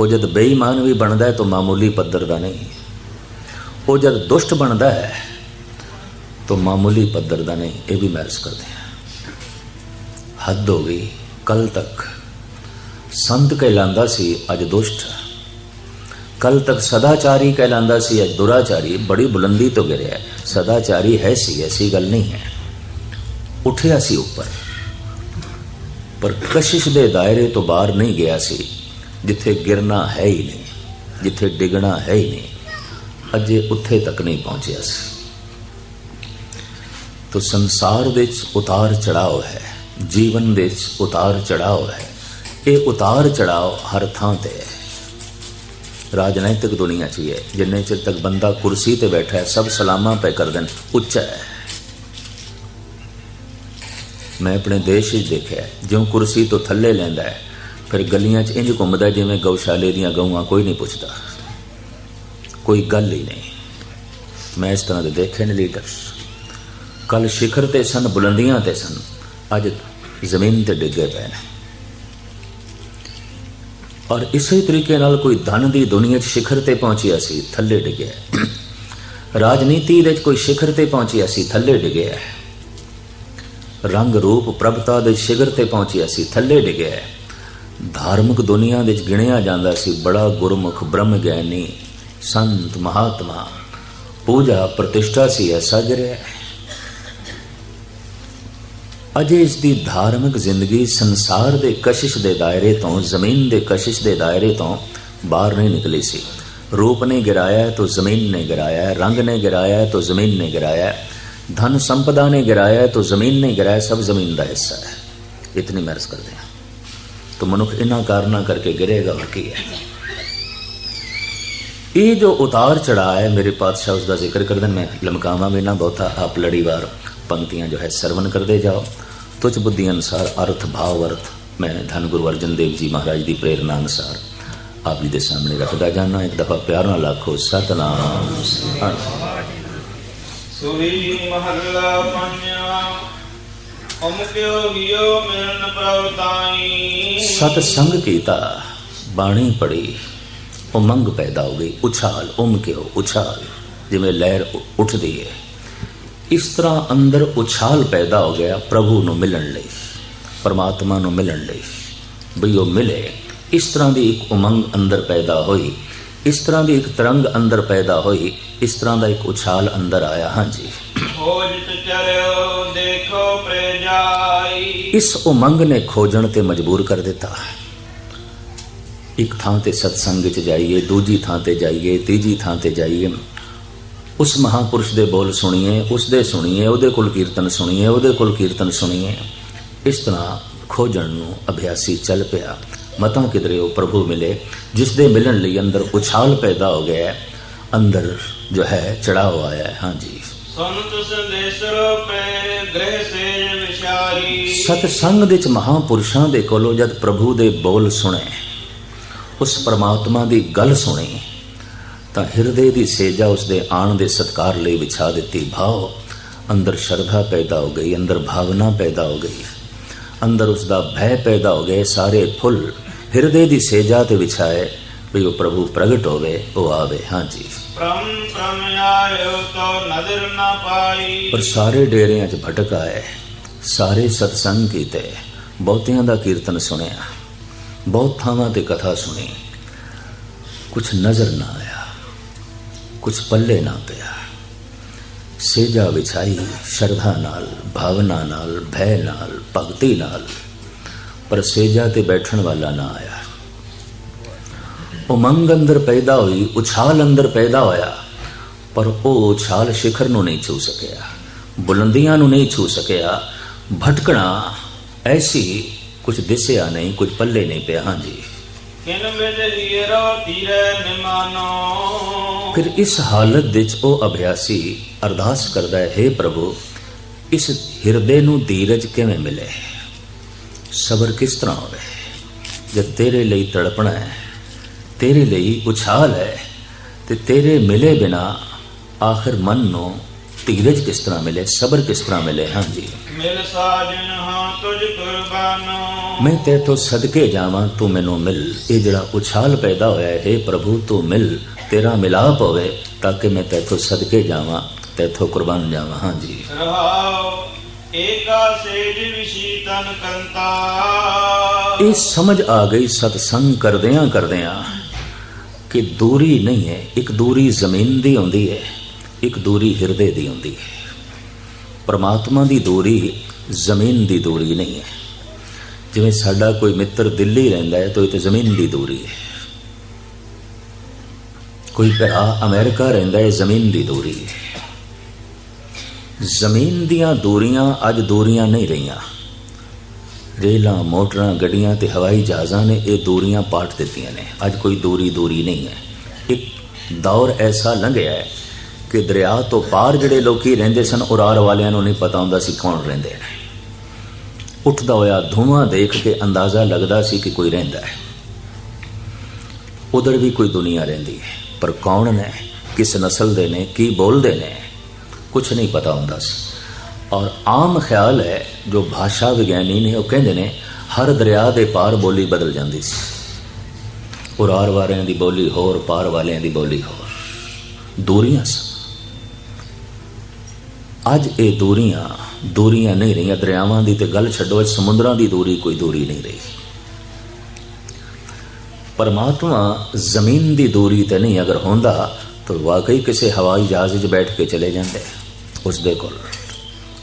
ਉਹ ਜਦ ਬੇਈਮਾਨ ਵੀ ਬਣਦਾ ਹੈ ਤਾਂ ਮਾਮੂਲੀ ਪੱਧਰ ਦਾ ਨਹੀਂ। ਉਹ ਜਦ ਦੁਸ਼ਟ ਬਣਦਾ ਹੈ ਤਾਂ ਮਾਮੂਲੀ ਪੱਧਰ ਦਾ ਨਹੀਂ, ਇਹ ਵੀ ਮਹਿਰਸ ਕਰਦੇ ਹਾਂ। ਹੱਦ ਹੋ ਗਈ ਕੱਲ ਤੱਕ ਸੰਤ ਕਹਿਲਾਂਦਾ ਸੀ, ਅੱਜ ਦੁਸ਼ਟ। ਕੱਲ ਤੱਕ ਸਦਾਚਾਰੀ ਕਹਿਲਾਂਦਾ ਸੀ, ਅੱਜ ਦੁਰਾਚਾਰੀ, ਬੜੀ ਬੁਲੰਦੀ ਤੋਂ ਗਿਰਿਆ ਸਦਾਚਾਰੀ ਹੈ ਸੀ, ਐਸੀ ਗੱਲ ਨਹੀਂ ਹੈ। ਉੱਠਿਆ ਸੀ ਉੱਪਰ, ਪਰ ਕਸ਼ਿਸ਼ ਦੇ ਦਾਇਰੇ ਤੋਂ ਬਾਹਰ ਨਹੀਂ ਗਿਆ ਸੀ। ਜਿੱਥੇ ਗਿਰਨਾ ਹੈ ਹੀ ਨਹੀਂ, ਜਿੱਥੇ ਡਿੱਗਣਾ ਹੈ ਹੀ ਨਹੀਂ, ਅਜੇ ਉੱਥੇ ਤੱਕ ਨਹੀਂ ਪਹੁੰਚਿਆ ਸੀ। ਤੋ ਸੰਸਾਰ ਵਿੱਚ ਉਤਾਰ ਚੜਾਓ ਹੈ, ਜੀਵਨ ਵਿੱਚ ਉਤਾਰ ਚੜਾਓ ਹੈ, ਇਹ ਉਤਾਰ ਚੜਾਓ ਹਰ ਥਾਂ ਤੇ ਹੈ। ਰਾਜਨੀਤਿਕ ਦੁਨੀਆ 'ਚ ਵੀ ਹੈ, ਜਿੰਨੇ ਚਿਰ ਤੱਕ ਬੰਦਾ ਕੁਰਸੀ ਤੇ ਬੈਠਾ ਹੈ, ਸਭ ਸਲਾਮਾਂ ਪੈ ਕਰ ਦੇਣ, ਉੱਚਾ ਹੈ। ਮੈਂ ਆਪਣੇ ਦੇਸ਼ ਵਿੱਚ ਦੇਖਿਆ ਜਿਉਂ ਕੁਰਸੀ ਤੋਂ ਥੱਲੇ ਲੈਂਦਾ ਹੈ ਫਿਰ ਗਲੀਆਂ 'ਚ ਇੰਜ ਘੁੰਮਦਾ ਜਿਵੇਂ ਗਊਸ਼ਾਲੇ ਦੀਆਂ ਗਊਆਂ, ਕੋਈ ਨਹੀਂ ਪੁੱਛਦਾ। ਕੋਈ ਗੱਲ ਹੀ ਨਹੀਂ। ਮੈਂ ਇਸ ਤਰ੍ਹਾਂ ਦੇ ਦੇਖੇ ਨੇ ਲੀਡਰਸ ਕੱਲ ਸਿਖਰ ਤੇ ਸਨ, ਬੁਲੰਦੀਆਂ ਤੇ ਸਨ। ਅੱਜ ਜ਼ਮੀਨ ਤੇ ਡਿੱਗੇ ਪਏ ਨੇ। ਔਰ ਇਸੇ ਤਰੀਕੇ ਨਾਲ ਕੋਈ ਧਨ ਦੀ ਦੁਨੀਆ 'ਚ ਸਿਖਰ ਤੇ ਪਹੁੰਚਿਆ ਸੀ, ਥੱਲੇ ਡਿੱਗਿਆ ਰਾਜਨੀਤੀ ਦੇ 'ਚ ਕੋਈ ਸਿਖਰ ਤੇ ਪਹੁੰਚਿਆ ਸੀ, ਥੱਲੇ ਡਿੱਗਿਆ ਰੰਗ ਰੂਪ ਪ੍ਰਭਤਾ ਦੇ ਸ਼ਿਖਰ ਤੇ ਪਹੁੰਚਿਆ ਸੀ, ਥੱਲੇ ਡਿੱਗਿਆ ਧਾਰਮਿਕ ਦੁਨੀਆ ਵਿੱਚ ਗਿਣਿਆ ਜਾਂਦਾ ਸੀ, ਬੜਾ ਗੁਰਮੁਖ ਬ੍ਰਹਮ ਗਿਆਨੀ ਸੰਤ ਮਹਾਤਮਾ। ਪੂਜਾ ਪ੍ਰਤਿਸ਼ਠਾ ਸੀ ਐਸਾ ਗਿਰਿਆ ਅਜੇ ਇਸ ਦੀ ਧਾਰਮਿਕ ਜ਼ਿੰਦਗੀ ਸੰਸਾਰ ਦੇ ਕਸ਼ਿਸ਼ ਦੇ ਦਾਇਰੇ ਤੋਂ, ਜ਼ਮੀਨ ਦੇ ਕਸ਼ਿਸ਼ ਦੇ ਦਾਇਰੇ ਤੋਂ ਬਾਹਰ ਨਹੀਂ ਨਿਕਲੀ ਸੀ। ਰੂਪ ਨੇ ਗਿਰਾਇਆ, ਤਾਂ ਜ਼ਮੀਨ ਨੇ ਗਿਰਾਇਆ, ਰੰਗ ਨੇ ਗਿਰਾਇਆ, ਤਾਂ ਜ਼ਮੀਨ ਨੇ ਗਿਰਾਇਆ, ਧਨ ਸੰਪਦਾ ਨੇ ਗਿਰਾਇਆ, ਤਾਂ ਜ਼ਮੀਨ ਨੇ ਗਿਰਾਇਆ, ਸਭ ਜ਼ਮੀਨ ਦਾ ਹਿੱਸਾ ਹੈ। ਇਤਨੀ ਮਰਜ਼ ਕਰਦੇ ਹਾਂ। ਤਾਂ ਮਨੁੱਖ ਇਹਨਾਂ ਕਾਰਨਾਂ ਕਰਕੇ ਗਿਰੇਗਾ, ਹੋਰ ਕੀ ਹੈ? ਇਹ ਜੋ ਉਤਾਰ ਚੜਾਅ ਹੈ, ਮੇਰੇ ਪਾਤਸ਼ਾਹ ਉਸ ਦਾ ਜ਼ਿਕਰ ਕਰਦੇ ਮੈਂ ਲਮਕਾਵਾਂ ਮੇਨਾ ਬਹੁਤਾ, ਆਪ ਲੜੀਵਾਰ ਪੰਕਤੀਆਂ ਜੋ ਹੈ ਸਰਵਨ ਕਰਦੇ ਜਾਓ। ਤੁਚ ਬੁੱਧੀ ਅਨਸਾਰ ਅਰਥ, ਭਾਵ ਅਰਥ, ਮੈਂ ਧੰਨ ਗੁਰੂ ਅਰਜਨ ਦੇਵ ਜੀ ਮਹਾਰਾਜ ਦੀ ਪ੍ਰੇਰਣਾ ਅਨਸਾਰ ਆਪ ਜੀ ਦੇ ਸਾਹਮਣੇ ਰੱਖਦਾ ਜਾਣਾ ਇੱਕ ਦਫਾ ਪਿਆਰ ਨਾਲ ਆਖੋ, ਸਤਨਾਮ। ਸੁਣੀ ਮਹੱਲਾ ਪੰਜਵਾਂ ਅਮੁਕਿਓ ਗਿਓ ਮਿਲਨ ਪ੍ਰਵਤਾਈ ਸਤ ਸੰਗ ਕੀਤਾ ਬਾਣੀ ਪੜੀ ਉਮੰਗ ਪੈਦਾ ਹੋ ਗਈ ਉਛਾਲ ਉਮਕਿਓ ਉਛਾਲ ਜਿਵੇਂ ਲਹਿਰ ਉੱਠਦੀ ਹੈ। ਇਸ ਤਰ੍ਹਾਂ ਅੰਦਰ ਉਛਾਲ ਪੈਦਾ ਹੋ ਗਿਆ ਪ੍ਰਭੂ ਨੂੰ ਮਿਲਣ ਲਈ ਪਰਮਾਤਮਾ ਨੂੰ ਮਿਲਣ ਲਈ। ਵੀ ਉਹ ਮਿਲੇ ਇਸ ਤਰ੍ਹਾਂ ਦੀ ਇੱਕ ਉਮੰਗ ਅੰਦਰ ਪੈਦਾ ਹੋਈ ਇਸ ਤਰ੍ਹਾਂ ਦੀ ਇੱਕ ਤਰੰਗ ਅੰਦਰ ਪੈਦਾ ਹੋਈ ਇਸ ਤਰ੍ਹਾਂ ਦਾ ਇੱਕ ਉਛਾਲ ਅੰਦਰ ਆਇਆ ਹਾਂਜੀ। ਖੋਜਤ ਚਰਿਓ ਦੇਖੋ ਪ੍ਰਜਾਈ ਇਸ ਉਮੰਗ ਨੇ ਖੋਜਣ ਤੇ ਮਜਬੂਰ ਕਰ ਦਿੱਤਾ। ਇੱਕ ਥਾਂ ਤੇ ਸਤਸੰਗ ਵਿੱਚ ਜਾਈਏ, ਦੂਜੀ ਥਾਂ ਤੇ ਜਾਈਏ, ਤੀਜੀ ਥਾਂ ਤੇ ਜਾਈਏ। ਉਸ ਮਹਾਪੁਰਸ਼ ਦੇ ਬੋਲ ਸੁਣੀਏ, ਉਸ ਦੇ ਸੁਣੀਏ, ਉਹਦੇ ਕੋਲ ਕੀਰਤਨ ਸੁਣੀਏ, ਉਹਦੇ ਕੋਲ ਕੀਰਤਨ ਸੁਣੀਏ। ਇਸ ਤਰ੍ਹਾਂ ਖੋਜਣ ਨੂੰ ਅਭਿਆਸੀ ਚੱਲ ਪਿਆ। ਮਤਾਂ ਕਿਧਰੇ ਉਹ ਪ੍ਰਭੂ ਮਿਲੇ, ਜਿਸ ਦੇ ਮਿਲਣ ਲਈ ਅੰਦਰ ਉਛਾਲ ਪੈਦਾ ਹੋ ਗਿਆ ਅੰਦਰ ਜੋ ਹੈ ਚੜਾਅ ਆਇਆ ਹਾਂਜੀ ਸੰਤ ਸੰਦੇਸਰ ਪੈ ਗ੍ਰਹਿ ਸੇ ਵਿਸ਼ਾਰੀ ਸਤ ਸੰਗ ਦੇ ਚ ਮਹਾਪੁਰਸ਼ਾਂ ਦੇ ਕੋਲੋਂ ਜਦ ਪ੍ਰਭੂ ਦੇ ਬੋਲ ਸੁਣੇ, ਉਸ ਪਰਮਾਤਮਾ ਦੀ ਗੱਲ ਸੁਣੀ, ਤਾਂ ਹਿਰਦੇ ਦੀ ਸੇਜਾ ਉਸ ਦੇ ਆਣ ਦੇ ਸਤਕਾਰ ਲਈ ਵਿਛਾ ਦਿੱਤੀ। ਭਾਵ ਅੰਦਰ ਸ਼ਰਧਾ ਪੈਦਾ ਹੋ ਗਈ, ਅੰਦਰ ਭਾਵਨਾ ਪੈਦਾ ਹੋ ਗਈ। ਅੰਦਰ ਉਸ ਦਾ ਭੈ ਪੈਦਾ ਹੋ ਗਏ ਸਾਰੇ ਫੁੱਲ ਹਿਰਦੇ ਦੀ ਸੇਜਾ ਤੇ ਵਿਛਾਏ। ਵੀ ਉਹ ਪ੍ਰਭੂ ਪ੍ਰਗਟ ਹੋਵੇ ਉਹ ਆਵੇ। ਹਾਂਜੀ। ਪ੍ਰਮ ਪ੍ਰਮ ਆਇਓ ਤੋ ਨਦਰ ਨਾ ਪਾਈ। ਪਰ ਸਾਰੇ ਡੇਰਿਆਂ 'ਚ ਭਟਕ ਆਏ। ਸਾਰੇ ਸਤਸੰਗ ਕੀਤੇ। ਬਹੁਤਿਆਂ ਦਾ ਕੀਰਤਨ ਸੁਣਿਆ। ਬਹੁਤ ਥਾਵਾਂ ਤੇ ਕਥਾ ਸੁਣੀ। ਕੁਝ ਨਜ਼ਰ ਨਾ ਆਇਆ। ਕੁਝ ਪੱਲੇ ਨਾ ਪਿਆ। ਸੇਜਾ ਵਿਛਾਈ ਸ਼ਰਧਾ ਨਾਲ ਭਾਵਨਾ ਨਾਲ ਭੈ ਨਾਲ ਭਗਤੀ ਨਾਲ। ਪਰ ਸੇਜਾ ਤੇ ਬੈਠਣ ਵਾਲਾ ਨਾ ਆਇਆ। ਉਮੰਗ ਅੰਦਰ ਪੈਦਾ ਹੋਈ ਉਛਾਲ ਅੰਦਰ ਪੈਦਾ ਹੋਇਆ ਪਰ ਉਹ ਉਛਾਲ ਸਿਖਰ ਨੂੰ ਨਹੀਂ ਛੂ ਸਕਿਆ ਬੁਲੰਦੀਆਂ ਨੂੰ ਨਹੀਂ ਛੂ ਸਕਿਆ। ਭਟਕਣਾ ਐਸੀ ਕੁਝ ਦਿਸਿਆ ਨਹੀਂ ਕੁਝ ਪੱਲੇ ਨਹੀਂ ਪਿਆ ਹਾਂਜੀ। ਫਿਰ ਇਸ ਹਾਲਤ ਵਿੱਚ ਉਹ ਅਭਿਆਸੀ ਅਰਦਾਸ ਕਰਦਾ ਹੈ हे ਪ੍ਰਭੂ ਇਸ ਹਿਰਦੇ ਨੂੰ ਧੀਰਜ ਕਿਵੇਂ ਮਿਲੇ? ਸਬਰ ਕਿਸ ਤਰ੍ਹਾਂ ਹੋਵੇ? ਜਦ ਤੇਰੇ ਲਈ ਤੜਪਣਾ ਹੈ ਤੇਰੇ ਲਈ ਉਛਾਲ ਹੈ ਤੇ ਤੇਰੇ ਮਿਲੇ ਬਿਨਾ ਆਖਰ ਮਨ ਨੂੰ ਧੀਰਜ ਕਿਸ ਤਰ੍ਹਾਂ ਮਿਲੇ ਸਬਰ ਕਿਸ ਤਰ੍ਹਾਂ ਮਿਲੇ? ਹਾਂਜੀ। ਮਿਲ ਸਾਜਨ ਹਾਂ ਤੁਝ ਕੁਰਬਾਨੋ। ਮੈਂ ਤੇਥੋਂ ਸਦਕੇ ਜਾਵਾਂ ਤੂੰ ਮੈਨੂੰ ਮਿਲ। ਇਹ ਜਿਹੜਾ ਉਛਾਲ ਪੈਦਾ ਹੋਇਆ ਹੈ हे ਪ੍ਰਭੂ ਤੂੰ ਮਿਲ। ਤੇਰਾ ਮਿਲਾਪ ਹੋਵੇ ਤਾਂ ਕਿ ਮੈਂ ਤੇਥੋਂ ਸਦਕੇ ਜਾਵਾਂ ਤੇਥੋਂ ਕੁਰਬਾਨ ਜਾਵਾਂ। ਹਾਂਜੀ। ਰਹਾਉ ਏਕਾ ਸੇਜ ਵਿਸ਼ੀਤਨ ਕੰਤਾ। ਇਹ ਸਮਝ ਆ ਗਈ ਸਤਸੰਗ ਕਰਦਿਆਂ ਕਰਦਿਆਂ ਕਿ ਦੂਰੀ ਨਹੀਂ ਹੈ, ਇੱਕ ਦੂਰੀ ਜ਼ਮੀਨ ਦੀ ਆਉਂਦੀ ਹੈ, ਇੱਕ ਦੂਰੀ ਹਿਰਦੇ ਦੀ ਆਉਂਦੀ ਹੈ। ਪਰਮਾਤਮਾ ਦੀ ਦੂਰੀ ਜ਼ਮੀਨ ਦੀ ਦੂਰੀ ਨਹੀਂ ਹੈ। ਜਿਵੇਂ ਸਾਡਾ ਕੋਈ ਮਿੱਤਰ ਦਿੱਲੀ ਰਹਿੰਦਾ ਹੈ, ਤਾਂ ਇਹ ਤਾਂ ਜ਼ਮੀਨ ਦੀ ਦੂਰੀ ਹੈ। ਕੋਈ ਭਰਾ ਅਮਰੀਕਾ ਰਹਿੰਦਾ ਹੈ ਜ਼ਮੀਨ ਦੀ ਦੂਰੀ ਹੈ। ਜ਼ਮੀਨ ਦੀਆਂ ਦੂਰੀਆਂ ਅੱਜ ਦੂਰੀਆਂ ਨਹੀਂ ਰਹੀਆਂ। ਰੇਲਾਂ, ਮੋਟਰਾਂ, ਗੱਡੀਆਂ ਤੇ ਹਵਾਈ ਜਹਾਜ਼ਾਂ ਨੇ ਇਹ ਦੂਰੀਆਂ ਪਾਟ ਦਿੱਤੀਆਂ ਨੇ। ਅੱਜ ਕੋਈ ਦੂਰੀ ਦੂਰੀ ਨਹੀਂ ਹੈ। ਇੱਕ ਦੌਰ ਐਸਾ ਲੰਘਿਆ ਹੈ ਕਿ ਦਰਿਆ ਤੋਂ ਪਾਰ ਜਿਹੜੇ ਲੋਕੀ ਰਹਿੰਦੇ ਸਨ, ਉਰਾਰ ਵਾਲਿਆਂ ਨੂੰ ਨਹੀਂ ਪਤਾ ਹੁੰਦਾ ਸੀ ਕੌਣ ਰਹਿੰਦੇ ਨੇ। ਉੱਠਦਾ ਹੋਇਆ ਧੂਆਂ ਦੇਖ ਕੇ ਅੰਦਾਜ਼ਾ ਲੱਗਦਾ ਸੀ ਕਿ ਕੋਈ ਰਹਿੰਦਾ ਹੈ। ਉਧਰ ਵੀ ਕੋਈ ਦੁਨੀਆ ਰਹਿੰਦੀ ਹੈ, ਪਰ ਕੌਣ ਨੇ, ਕਿਸ ਨਸਲ ਦੇ ਨੇ, ਕੀ ਬੋਲਦੇ ਨੇ ਕੁਝ ਨਹੀਂ ਪਤਾ ਹੁੰਦਾ ਸੀ। ਔਰ ਆਮ ਖਿਆਲ ਹੈ, ਜੋ ਭਾਸ਼ਾ ਵਿਗਿਆਨੀ ਨੇ ਉਹ ਕਹਿੰਦੇ ਨੇ, ਹਰ ਦਰਿਆ ਦੇ ਪਾਰ ਬੋਲੀ ਬਦਲ ਜਾਂਦੀ ਸੀ। ਉਰਾਰ ਵਾਲਿਆਂ ਦੀ ਬੋਲੀ ਹੋਰ, ਪਾਰ ਵਾਲਿਆਂ ਦੀ ਬੋਲੀ ਹੋਰ। ਦੂਰੀਆਂ ਸਨ। ਅੱਜ ਇਹ ਦੂਰੀਆਂ ਦੂਰੀਆਂ ਨਹੀਂ ਰਹੀਆਂ, ਦਰਿਆਵਾਂ ਦੀ ਤੇ ਗੱਲ ਛੱਡੋ, ਅੱਜ ਸਮੁੰਦਰਾਂ ਦੀ ਦੂਰੀ ਕੋਈ ਦੂਰੀ ਨਹੀਂ ਰਹੀ। ਪਰਮਾਤਮਾ ਜ਼ਮੀਨ ਦੀ ਦੂਰੀ ਤੇ ਨਹੀਂ, ਅਗਰ ਹੁੰਦਾ ਤਾਂ ਵਾਕਈ ਕਿਸੇ ਹਵਾਈ ਜਹਾਜ਼ 'ਚ ਬੈਠ ਕੇ ਚਲੇ ਜਾਂਦੇ। ਉਸ ਦੇ ਕੋਲ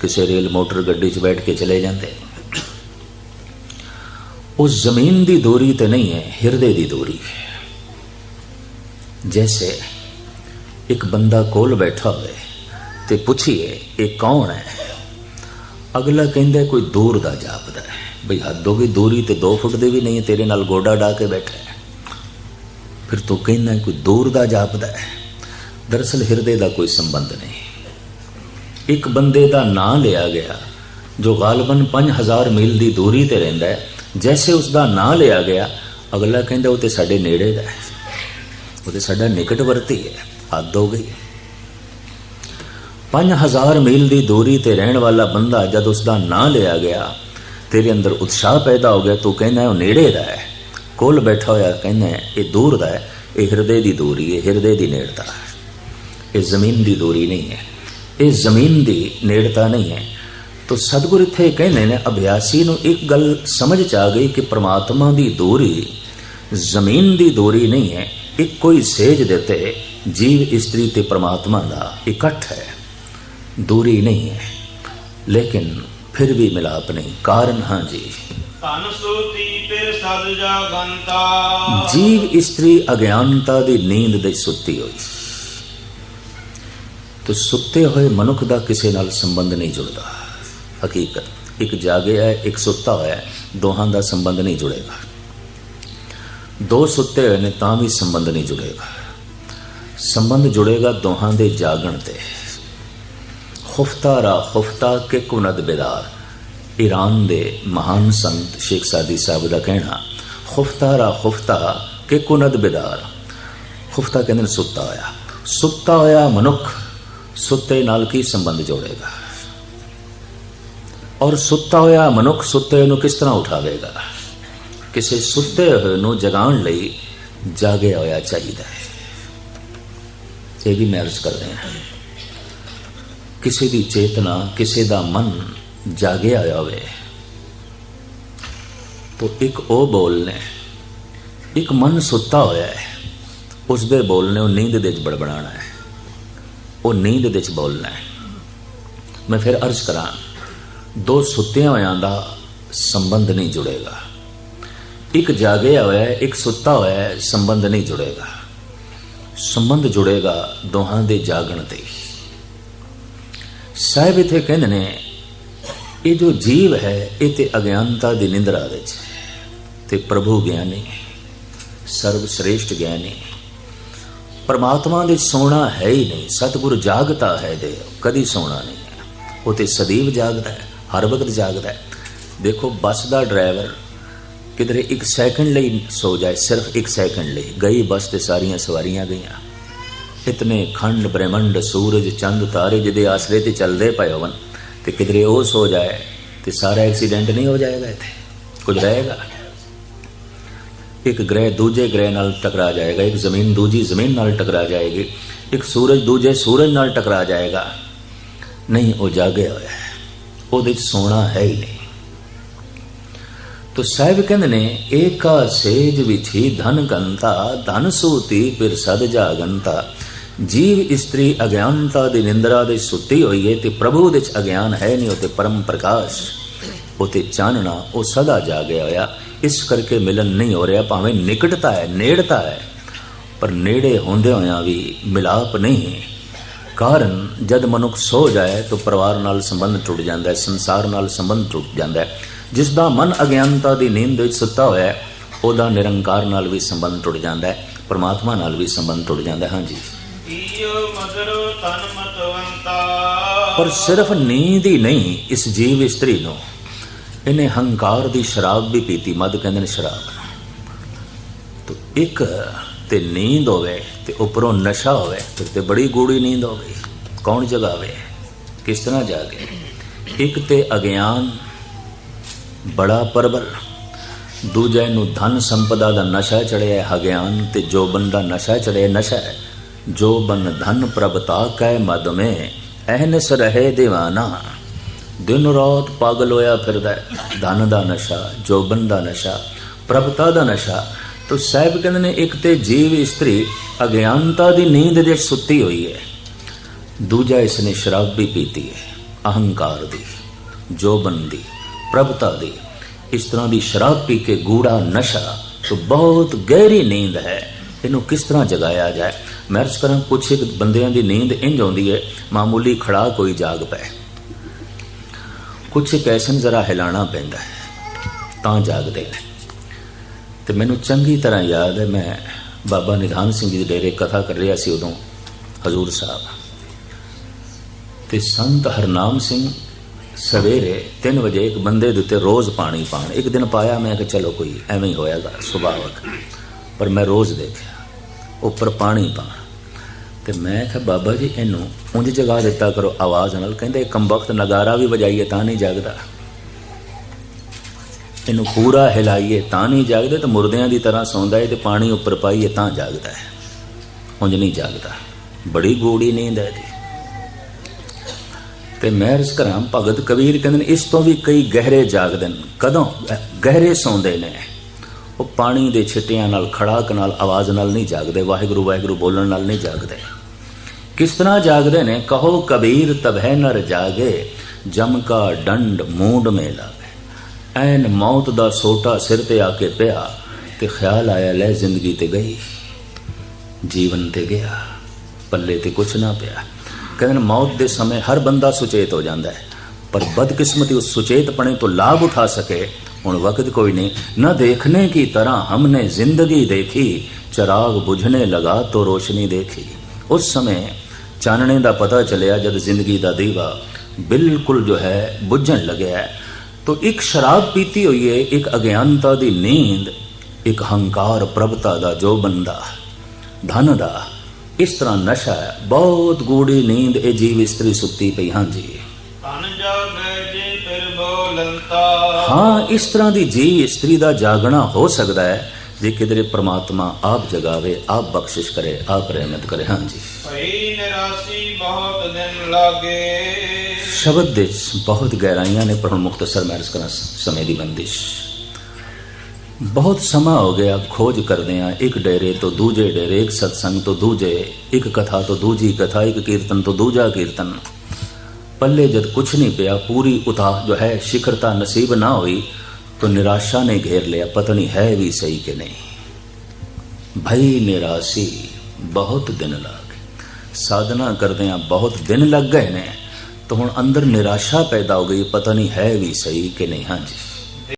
ਕਿਸੇ ਰੇਲ ਮੋਟਰ ਗੱਡੀ 'ਚ ਬੈਠ ਕੇ ਚਲੇ ਜਾਂਦੇ। ਉਸ ਜ਼ਮੀਨ ਦੀ ਦੂਰੀ ਤੇ ਨਹੀਂ ਹੈ, ਹਿਰਦੇ ਦੀ ਦੂਰੀ ਹੈ। ਜੈਸੇ ਇੱਕ ਬੰਦਾ ਕੋਲ ਬੈਠਾ ਹੋਵੇ ਤੇ ਪੁੱਛੀਏ, ਇਹ ਕੌਣ ਹੈ? ਅਗਲਾ ਕਹਿੰਦਾ, ਕੋਈ ਦੂਰ ਦਾ ਜਾਪਦਾ ਹੈ। ਬਈ ਹੱਦ ਹੋ ਗਈ, ਦੂਰੀ ਤੇ 2 ਫੁੱਟ ਦੀ ਵੀ ਨਹੀਂ, ਤੇਰੇ ਨਾਲ ਗੋਡਾ ਡਾ ਕੇ ਬੈਠਾ ਹੈ। ਫਿਰ ਤੂੰ ਕਹਿੰਦਾ, ਕੋਈ ਦੂਰ ਦਾ ਜਾਪਦਾ ਹੈ। ਦਰਅਸਲ ਹਿਰਦੇ ਦਾ ਕੋਈ ਸੰਬੰਧ ਨਹੀਂ। ਇੱਕ ਬੰਦੇ ਦਾ ਨਾਂ ਲਿਆ ਗਿਆ, ਜੋ ਗਾਲਬਨ 5000 ਮੀਲ ਦੀ ਦੂਰੀ ਤੇ ਰਹਿੰਦਾ ਹੈ। ਜੈਸੇ ਉਸ ਦਾ ਨਾਂ ਲਿਆ ਗਿਆ, ਅਗਲਾ ਕਹਿੰਦਾ ਉਹ ਤੇ ਸਾਡੇ ਨੇੜੇ ਦਾ ਹੈ। ਉਹ ਤੇ ਸਾਡਾ ਨਿਕਟਵਰਤੀ ਹੈ, ਹੱਦ ਹੋ ਗਈ 5000 ਮੀਲ ਦੀ ਦੂਰੀ ਤੇ ਰਹਿਣ ਵਾਲਾ ਬੰਦਾ ਜਦ ਉਸ ਦਾ ਨਾਂ ਲਿਆ ਗਿਆ, ਤੇਰੇ ਅੰਦਰ ਉਤਸ਼ਾਹ ਪੈਦਾ ਹੋ ਗਿਆ, ਤੂੰ ਕਹਿੰਦਾ ਉਹ ਨੇੜੇ ਦਾ ਹੈ। ਕੋਲ ਬੈਠਾ ਹੋਇਆ ਕਹਿੰਦਾ ਇਹ ਦੂਰ ਦਾ ਹੈ, ਇਹ ਹਿਰਦੇ ਦੀ ਦੂਰੀ ਹੈ ਹਿਰਦੇ ਦੀ ਨੇੜਤਾ ਹੈ। ਇਹ ਜ਼ਮੀਨ ਦੀ ਦੂਰੀ ਨਹੀਂ ਹੈ। ਇਹ ਜ਼ਮੀਨ ਦੀ ਨੇੜਤਾ ਨਹੀਂ ਹੈ। ਤੋ ਸਤਿਗੁਰ ਇੱਥੇ ਕਹਿੰਦੇ ਨੇ ਅਭਿਆਸੀ ਨੂੰ ਇੱਕ ਗੱਲ ਸਮਝ ਚ ਆ ਗਈ ਕਿ ਪ੍ਰਮਾਤਮਾ ਦੀ ਦੂਰੀ ਜ਼ਮੀਨ ਦੀ ਦੂਰੀ ਨਹੀਂ ਹੈ। ਇੱਕ ਕੋਈ ਸੇਜ ਦਿੱਤੇ ਜੀਵ ਇਸਤਰੀ ਤੇ ਪ੍ਰਮਾਤਮਾ ਦਾ ਇਕੱਠ ਹੈ। ਦੂਰੀ ਨਹੀਂ ਹੈ। ਲੇਕਿਨ ਫਿਰ ਵੀ ਮਿਲਾਪ ਨਹੀਂ। ਕਾਰਨ ਹਾਂ ਜੀ। ਧਨ ਸੂਤੀ ਫਿਰ ਸਦ ਜਾਗੰਤਾ ਜੀਵ ਇਸਤਰੀ ਅਗਿਆਨਤਾ ਦੀ ਨੀਂਦ ਦੇ ਸੁੱਤੀ ਹੋਈ। ਤੋ ਸੁੱਤੇ ਹੋਏ ਮਨੁੱਖ ਦਾ ਕਿਸੇ ਨਾਲ ਸੰਬੰਧ ਨਹੀਂ ਜੁੜਦਾ। ਹਕੀਕਤ, ਇੱਕ ਜਾਗਿਆ ਹੈ, ਇੱਕ ਸੁੱਤਾ ਹੋਇਆ ਹੈ, ਦੋਹਾਂ ਦਾ ਸੰਬੰਧ ਨਹੀਂ ਜੁੜੇਗਾ। ਦੋ ਸੁੱਤੇ ਹੋਏ ਨੇ, ਤਾਂ ਵੀ ਸੰਬੰਧ ਨਹੀਂ ਜੁੜੇਗਾ। ਸੰਬੰਧ ਜੁੜੇਗਾ ਦੋਹਾਂ ਦੇ ਜਾਗਣ ਤੇ। ਖੁਫਤਾ ਰਾ ਖੁਫਤਾ ਕੇ ਕੁਨਦ ਬਿਦਾਰ ਈਰਾਨ ਦੇ ਮਹਾਨ ਸੰਤ ਸ਼ੇਖ ਸਾਦੀ ਸਾਹਿਬ ਦਾ ਕਹਿਣਾ, ਖੁਫਤਾ ਰਾ ਖੁਫਤਾ ਕੇ ਕੁਨਦ ਬਿਦਾਰ ਖੁਫਤਾ ਕਹਿੰਦੇ ਨੇ ਸੁੱਤਾ ਹੋਇਆ। ਸੁੱਤਾ ਹੋਇਆ ਮਨੁੱਖ ਸੁੱਤੇ ਨਾਲ ਕੀ ਸੰਬੰਧ ਜੋੜੇਗਾ? ਔਰ ਸੁੱਤਾ ਹੋਇਆ ਮਨੁੱਖ ਸੁੱਤੇ ਨੂੰ ਕਿਸ ਤਰ੍ਹਾਂ ਉਠਾਵੇਗਾ? ਕਿਸੇ ਸੁੱਤੇ ਹੋਏ ਨੂੰ ਜਗਾਉਣ ਲਈ ਜਾਗਿਆ ਹੋਇਆ ਚਾਹੀਦਾ ਹੈ। ਇਹ ਵੀ ਮੈਂ ਅਰਜ਼ ਕਰ ਰਿਹਾ ਕਿਸੇ ਦੀ ਚੇਤਨਾ, ਕਿਸੇ ਦਾ ਮਨ ਜਾਗਿਆ ਹੋਇਆ ਹੋਵੇ, ਤੋ ਇੱਕ ਉਹ ਬੋਲ ਨੇ, ਇੱਕ ਮਨ ਸੁੱਤਾ ਹੋਇਆ ਹੈ ਉਸ ਦੇ ਬੋਲ ਨੇ ਉਹ ਨੀਂਦ ਦੇ ਵਿੱਚ ਬੜਬੜਾਣਾ ਹੈ। ਉਹ ਨੀਂਦ ਦੇ ਵਿੱਚ ਬੋਲਣਾ ਹੈ। ਮੈਂ ਫਿਰ ਅਰਜ਼ ਕਰਾਂ, ਦੋ ਸੁੱਤਿਆਂ ਹੋਇਆਂ ਦਾ ਸੰਬੰਧ ਨਹੀਂ ਜੁੜੇਗਾ। ਇੱਕ ਜਾਗਿਆ ਹੋਇਆ, ਇੱਕ ਸੁੱਤਾ ਹੋਇਆ ਸੰਬੰਧ ਨਹੀਂ ਜੁੜੇਗਾ। ਸੰਬੰਧ ਜੁੜੇਗਾ ਦੋਹਾਂ ਦੇ ਜਾਗਣ ਤੇ ਸਾਹਿਬ ਇਥੇ ਕਹਿੰਦੇ ਨੇ, ਇਹ ਜੋ ਜੀਵ ਹੈ, ਇਹ ਤੇ ਅਗਿਆਨਤਾ ਦੀ ਨਿੰਦਰਾ ਵਿੱਚ ਹੈ ਤੇ ਪ੍ਰਭੂ ਗਿਆਨੀ ਸਰਵ ਸ੍ਰੇਸ਼ਟ ਗਿਆਨੀ ਪਰਮਾਤਮਾ ਦੇ ਸੋਣਾ ਹੈ ਹੀ ਨਹੀਂ। ਸਤਿਗੁਰ ਜਾਗਤਾ ਹੈ ਦੇ ਕਦੀ ਸੋਣਾ ਨਹੀਂ। ਹੈ ਉਹ ਤੇ ਸਦੀਵ ਜਾਗਦਾ ਹੈ, ਹਰ ਵਕਤ ਜਾਗਦਾ ਹੈ। ਦੇਖੋ, ਬੱਸ ਦਾ ਡਰਾਈਵਰ ਕਿਧਰੇ ਇੱਕ ਸੈਕਿੰਡ ਲਈ ਸੋ ਜਾਏ, ਸਿਰਫ ਇੱਕ ਸੈਕਿੰਡ ਲਈ। ਗਈ ਬੱਸ ਤੇ ਸਾਰੀਆਂ ਸਵਾਰੀਆਂ ਗਈਆਂ। ਇਤਨੇ ਖੰਡ ਬ੍ਰਹਮੰਡ, ਸੂਰਜ, ਚੰਦ, ਤਾਰੇ ਜਿਹਦੇ ਆਸਰੇ ਤੇ ਚੱਲਦੇ ਪਏ ਹੋਵਨ, ਤੇ ਕਿਧਰੇ ਉਹ ਸੋ ਜਾਏ, ਤੇ ਸਾਰਾ ਐਕਸੀਡੈਂਟ ਨਹੀਂ ਹੋ ਜਾਏਗਾ ਇੱਥੇ। ਕੁਝ ਰਹੇਗਾ। ਇੱਕ ਗ੍ਰਹਿ ਦੂਜੇ ਗ੍ਰਹਿ ਨਾਲ ਟਕਰਾ ਜਾਏਗਾ, ਇੱਕ ਜ਼ਮੀਨ ਦੂਜੀ ਜ਼ਮੀਨ ਨਾਲ ਟਕਰਾ ਜਾਏਗੀ, ਇੱਕ ਸੂਰਜ ਦੂਜੇ ਸੂਰਜ ਨਾਲ ਟਕਰਾ ਜਾਏਗਾ। ਨਹੀਂ, ਉਹ ਜਾਗਿਆ ਹੋਇਆ ਹੈ, ਉਹਦੇ 'ਚ ਸੋਣਾ ਹੈ ਹੀ ਨਹੀਂ। ਤੋ ਸਾਹਿਬ ਕਹਿੰਦੇ ਨੇ, ਏਕਾ ਸੇਜ ਵਿਛੀ ਧਨ ਕੰਤਾ ਧਨ ਸੂਤੀ ਫਿਰ ਸਦ ਜਾਗੰਤਾ। ਜੀਵ ਇਸਤਰੀ ਅਗਿਆਨਤਾ ਦੀ ਨਿੰਦਰਾ ਦੇ ਸੁੱਤੀ ਹੋਈ ਹੈ ਤੇ ਪ੍ਰਭੂ ਦੇ ਚ ਅਗਿਆਨ ਹੈ ਨਹੀਂ, ਉਹ ਤੇ ਪਰਮ ਪ੍ਰਕਾਸ਼। ਉਹ ਤੇ ਚਾਨਣਾ ਉਹ ਸਦਾ ਜਾਗਿਆ ਹੋਇਆ। ਇਸ ਕਰਕੇ ਮਿਲਨ ਨਹੀਂ ਹੋ ਰਿਹਾ ਭਾਵੇਂ ਨਿਕਟਤਾ ਹੈ ਨੇੜਤਾ ਹੈ। ਪਰ ਨੇੜੇ ਹੁੰਦੇ ਹੋਇਆਂ ਵੀ ਮਿਲਾਪ ਨਹੀਂ ਹੈ। ਕਾਰਨ ਜਦ ਮਨੁੱਖ ਸੋ ਜਾਏ ਤਾਂ ਪਰਿਵਾਰ ਨਾਲ ਸੰਬੰਧ ਟੁੱਟ ਜਾਂਦਾ ਹੈ ਸੰਸਾਰ ਨਾਲ ਸੰਬੰਧ ਟੁੱਟ ਜਾਂਦਾ ਹੈ। ਜਿਸ ਦਾ ਮਨ ਅਗਿਆਨਤਾ ਦੀ ਨੀਂਦ ਵਿੱਚ ਸੁੱਤਾ ਹੋਇਆ ਹੈ ਉਹਦਾ ਨਿਰੰਕਾਰ ਨਾਲ ਵੀ ਸੰਬੰਧ ਟੁੱਟ ਜਾਂਦਾ ਹੈ ਪਰਮਾਤਮਾ ਨਾਲ ਵੀ ਸੰਬੰਧ ਟੁੱਟ ਜਾਂਦਾ ਹੈ। ਹਾਂਜੀ ਪਰ ਸਿਰਫ ਨੀਂਦ ਹੀ ਨਹੀਂ ਇਸ ਜੀਵ ਇਸਤਰੀ ਨੂੰ। ਇਹਨੇ ਹੰਕਾਰ ਦੀ ਸ਼ਰਾਬ ਵੀ ਪੀਤੀ ਮਦ ਕਹਿੰਦੇ ਨੇ ਸ਼ਰਾਬ। ਤੋ ਇੱਕ ਤੇ ਨੀਂਦ ਹੋਵੇ ਤੇ ਉੱਪਰੋਂ ਨਸ਼ਾ ਹੋਵੇ, ਫਿਰ ਤੇ ਬੜੀ ਗੂੜੀ ਨੀਂਦ ਹੋ ਗਈ ਕੌਣ ਜਗਾਵੇ? ਕਿਸ ਤਰ੍ਹਾਂ ਜਾਗੇ? ਇੱਕ ਤੇ ਅਗਿਆਨ ਬੜਾ ਪਰਬਲ, ਦੂਜੇ ਨੂੰ ਧਨ ਸੰਪਦਾ ਦਾ ਨਸ਼ਾ ਚੜਿਆ ਹੈ, ਅਗਿਆਨ ਤੇ ਜੋਬਨ ਦਾ ਨਸ਼ਾ ਚੜਿਆ, ਨਸ਼ਾ ਹੈ। ਜੋਬਨ ਧਨ ਪ੍ਰਭਤਾ ਕੈ ਮਦ ਮੇ ਅਹਨਸ ਰਹੇ دیਵਾਨਾ ਦਿਨ ਰਾਤ ਪਾਗਲ ਹੋਇਆ ਫਿਰਦਾ ਧਨ ਦਾ ਨਸ਼ਾ, ਜੋਬਨ ਦਾ ਨਸ਼ਾ, ਪ੍ਰਭਤਾ ਦਾ ਨਸ਼ਾ। ਤੋ ਸਾਹਿਬ ਕਹਿੰਦੇ ਨੇ, ਇੱਕ ਤੇ ਜੀਵ ਇਸਤਰੀ ਅਗਿਆਨਤਾ ਦੀ ਨੀਂਦ ਦੇ ਸੁੱਤੀ ਹੋਈ ਹੈ, ਦੂਜਾ ਇਸਨੇ ਸ਼ਰਾਬ ਵੀ ਪੀਤੀ ਹੈ, ਅਹੰਕਾਰ ਦੀ, ਜੋਬਨ ਦੀ, ਪ੍ਰਭਤਾ ਦੀ। ਇਸ ਤਰ੍ਹਾਂ ਦੀ ਸ਼ਰਾਬ ਪੀ ਕੇ ਗੂੜਾ ਨਸ਼ਾ, ਤੋਂ ਬਹੁਤ ਗਹਿਰੀ ਨੀਂਦ ਹੈ। ਇਹਨੂੰ ਕਿਸ ਤਰ੍ਹਾਂ ਜਗਾਇਆ ਜਾਏ? ਮੈਂ ਅਰਜ਼ ਕਰਾਂ, ਕੁਛ ਇੱਕ ਬੰਦਿਆਂ ਦੀ ਨੀਂਦ ਇੰਜ ਆਉਂਦੀ ਹੈ, ਮਾਮੂਲੀ ਖੜਾ ਕੋਈ ਜਾਗ ਪਏ। ਕੁਛ ਇੱਕ ਐਸਨ ਜ਼ਰਾ ਹਿਲਾਣਾ ਪੈਂਦਾ ਹੈ, ਤਾਂ ਜਾਗਦੇ ਨੇ। ਤੇ ਮੈਨੂੰ ਚੰਗੀ ਤਰ੍ਹਾਂ ਯਾਦ ਹੈ, ਮੈਂ ਬਾਬਾ ਨਿਧਾਨ ਸਿੰਘ ਜੀ ਦੇ ਡੇਰੇ ਕਥਾ ਕਰ ਰਿਹਾ ਸੀ ਉਦੋਂ, ਹਜ਼ੂਰ ਸਾਹਿਬ। ਤੇ ਸੰਤ ਹਰਨਾਮ ਸਿੰਘ ਸਵੇਰੇ 3 ਵਜੇ ਇੱਕ ਬੰਦੇ ਦੇ ਉੱਤੇ ਰੋਜ਼ ਪਾਣੀ ਪਾਣ ਇੱਕ ਦਿਨ ਪਾਇਆ, ਮੈਂ ਕਿ ਚਲੋ ਕੋਈ ਐਵੇਂ ਹੀ ਹੋਇਆਗਾ ਸੁਭਾਵਕ। ਪਰ ਮੈਂ ਰੋਜ਼ ਦੇਖਿਆ, ਉੱਪਰ ਪਾਣੀ ਪਾਣ ਤੇ ਮੈਂ ਕਿਹਾ, ਬਾਬਾ ਜੀ, ਇਹਨੂੰ ਉਂਝ ਜਗਾ ਦਿੱਤਾ ਕਰੋ ਆਵਾਜ਼ ਨਾਲ। ਕਹਿੰਦੇ ਕੰਬਖਤ ਨਗਾਰਾ ਵੀ ਵਜਾਈਏ ਤਾਂ ਨਹੀਂ ਜਾਗਦਾ। ਇਹਨੂੰ ਪੂਰਾ ਹਿਲਾਈਏ ਤਾਂ ਨਹੀਂ ਜਾਗਦਾ ਤੇ ਮੁਰਦਿਆਂ ਦੀ ਤਰ੍ਹਾਂ ਸੌਂਦਾ ਹੈ ਤੇ ਪਾਣੀ ਉੱਪਰ ਪਾਈਏ ਤਾਂ ਜਾਗਦਾ ਹੈ ਉਂਝ ਨਹੀਂ ਜਾਗਦਾ। ਬੜੀ ਗੋੜੀ ਨੀਂਦ ਹੈ ਇਹਦੀ। ਤੇ ਮਹਿਰਜ ਕਰਾਂ, ਭਗਤ ਕਬੀਰ ਕਹਿੰਦੇ ਨੇ, ਇਸ ਤੋਂ ਵੀ ਕਈ ਗਹਿਰੇ ਜਾਗਦੇ ਨੇ। ਕਦੋਂ? ਗਹਿਰੇ ਸੌਂਦੇ ਨੇ। ਉਹ ਪਾਣੀ ਦੇ ਛਿੱਟਿਆਂ ਨਾਲ, ਖੜਾਕ ਨਾਲ, ਆਵਾਜ਼ ਨਾਲ ਨਹੀਂ ਜਾਗਦੇ, ਵਾਹਿਗੁਰੂ ਵਾਹਿਗੁਰੂ ਬੋਲਣ ਨਾਲ ਨਹੀਂ ਜਾਗਦੇ। ਕਿਸ ਤਰ੍ਹਾਂ ਜਾਗਦੇ ਨੇ? ਕਹੋ ਕਬੀਰ ਤਬਹਿ ਨਰ ਜਾਗੇ, ਜਮ ਕਾ ਡੰਡ ਮੂੰਡ ਮੇ ਲਾਗੇ ਐਨ ਮੌਤ ਦਾ ਸੋਟਾ ਸਿਰ ਤੇ ਆ ਕੇ ਪਿਆ ਤੇ ਖਿਆਲ ਆਇਆ, ਲੈ ਜ਼ਿੰਦਗੀ ਤੇ ਗਈ। ਜੀਵਨ ਤੇ ਗਿਆ, ਪੱਲੇ ਤੇ ਕੁਛ ਨਾ ਪਿਆ। ਕਹਿੰਦੇ ਮੌਤ ਦੇ ਸਮੇਂ ਹਰ ਬੰਦਾ ਸੁਚੇਤ ਹੋ ਜਾਂਦਾ ਹੈ। ਪਰ ਬਦਕਿਸਮਤੀ ਉਸ ਸੁਚੇਤਪਣੇ ਤੋਂ ਲਾਭ ਉਠਾ ਸਕੇ, ਹੁਣ ਵਕਤ ਕੋਈ ਨਹੀਂ। ਨਾ ਦੇਖਨੇ ਕੀ ਤਰ੍ਹਾਂ ਹਮਨੇ ਜ਼ਿੰਦਗੀ ਦੇਖੀ, ਚਰਾਗ ਬੁਝਨੇ ਲਗਾ ਤੋ ਰੋਸ਼ਨੀ ਦੇਖੀ। ਉਸ ਸਮੇਂ ਚਾਨਣੇ ਦਾ ਪਤਾ ਚੱਲਿਆ ਜਦ ਜ਼ਿੰਦਗੀ ਦਾ ਦੀਵਾ ਬਿਲਕੁਲ ਜੋ ਹੈ ਬੁਝਣ ਲੱਗਿਆ। ਹੈ ਤੋ ਇੱਕ ਸ਼ਰਾਬ ਪੀਤੀ ਹੋਈ ਹੈ ਇੱਕ ਅਗਿਆਨਤਾ ਦੀ ਨੀਂਦ ਇੱਕ ਹੰਕਾਰ ਪ੍ਰਭਤਾ ਦਾ ਜੋ ਬੰਦਾ ਧਨ ਦਾ ਇਸ ਤਰ੍ਹਾਂ ਨਸ਼ਾ ਹੈ। ਬਹੁਤ ਗੂੜੀ ਨੀਂਦ ਇਹ ਜੀਵ ਇਸਤਰੀ ਸੁੱਤੀ ਪਈ ਜਾਗੈ ਜੇ ਹਾਂ ਇਸ ਤਰ੍ਹਾਂ ਦੀ ਜੀਵ ਇਸਤਰੀ ਦਾ ਜਾਗਣਾ ਹੋ ਸਕਦਾ ਹੈ ਜੇ ਕਿਧਰੇ ਪ੍ਰਮਾਤਮਾ ਆਪ ਜਗਾਵੇ ਆਪ ਬਖਸ਼ਿਸ਼ ਕਰੇ ਆਪ ਰਹਿਮਤ ਕਰੇ ਹਾਂਜੀ। ਭਈ शब्द देश बहुत गहराइया ने पर मुख्तसर मैरिज करा समय की बंदिश बहुत समा हो गया खोज कर एक डेरे तो दूजे डेरे एक सत्संग तो दूजे एक कथा तो दूजी कथा एक कीर्तन तो दूजा कीर्तन पल्ले जब कुछ नहीं पिया पूरी उता जो है शिखरता नसीब ना हुई तो निराशा ने घेर लिया पता नहीं है भी सही कि नहीं भई निराशी बहुत दिन ला ਸਾਧਨਾ ਕਰਦੇ ਆ ਬਹੁਤ ਦਿਨ ਲੱਗ ਗਏ ਨੇ, ਤਾਂ ਹੁਣ ਅੰਦਰ ਨਿਰਾਸ਼ਾ ਪੈਦਾ ਹੋ ਗਈ, ਪਤਾ ਨਹੀਂ ਹੈ ਵੀ ਸਹੀ ਕਿ ਨਹੀਂ। ਹਾਂਜੀ।